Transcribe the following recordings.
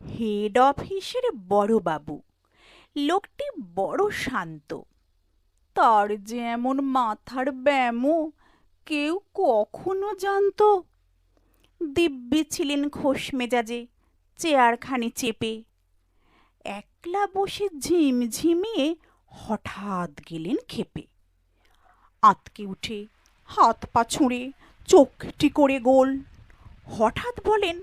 Head অফিসের বড়বাবু লোকটি বড় শান্ত। তার যেমন মাথার ব্যামো, কেউ কখনো জানতো। দিব্যি ছিলেন খোশ মেজাজে, চেয়ারখানি চেপে। একলা বসে ঝিমঝিমিয়ে হঠাৎ গেলেন খেপে। আতকে উঠে হাত পা ছুঁড়ে চোখটি করে গোল। হঠাৎ বলেন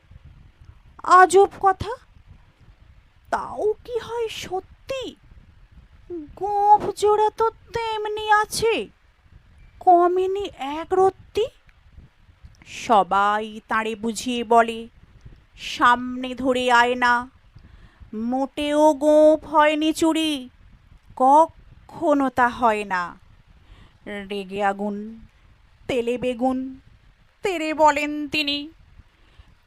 আজব কথা। তাও কি হয় সত্যি? গোপ জোড়া তো তেমনি আছে। কমেনি এক রত্তি? সবাই তাঁরে বুঝিয়ে বলে, সামনে ধরে আয় না। মোটেও গোপ হয়নি চুরি, কখনো তা হয় না। রেগে আগুন, তেলে বেগুন, তেরে বলেন তিনি।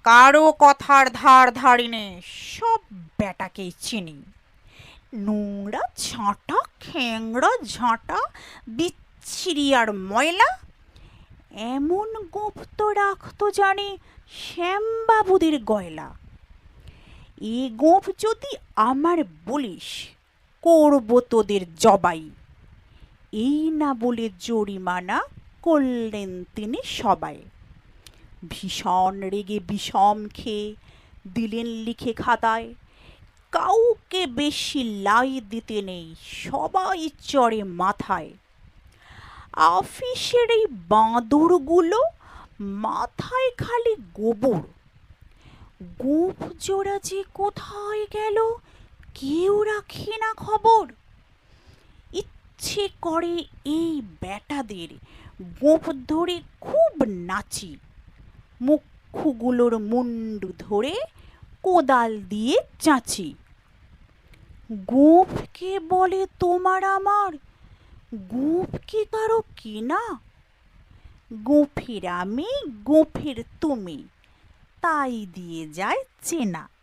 কারও কথার ধার ধারিনে সব বেটাকেই চিনি। নোংরা ঝাঁটা খ্যাংড়া ঝাঁটা, বিচ্ছিরি আর ময়লা, এমন গোপ তো রাখতো জানে শ্যামবাবুদের গয়লা। এ গোপ যদি আমার বলিস, করব তোদের জবাই। এই না বলে জরিমানা করলেন তিনি সবাই। ভীষণ রেগে বিষম খেয়ে দিলেন লিখে খাতায়, কাউকে বেশি লাই দিতে নেই, সবাই চড়ে মাথায়। অফিসের এই বাঁদরগুলো মাথায় খালি গোবর। গোপ জোড়া যে কোথায় গেল, কেউ রাখে না খবর। ইচ্ছে করে এই বেটাদের গোপ ধরে খুব নাচি। মুখগুলোর মুন্ডু ধরে কোদাল দিয়ে চাঁচি। গোপকে বলে তোমার আমার? গোপ কি কারও কিনা? গোফের আমি গোফের তুমি। তাই দিয়ে যায় চেনা।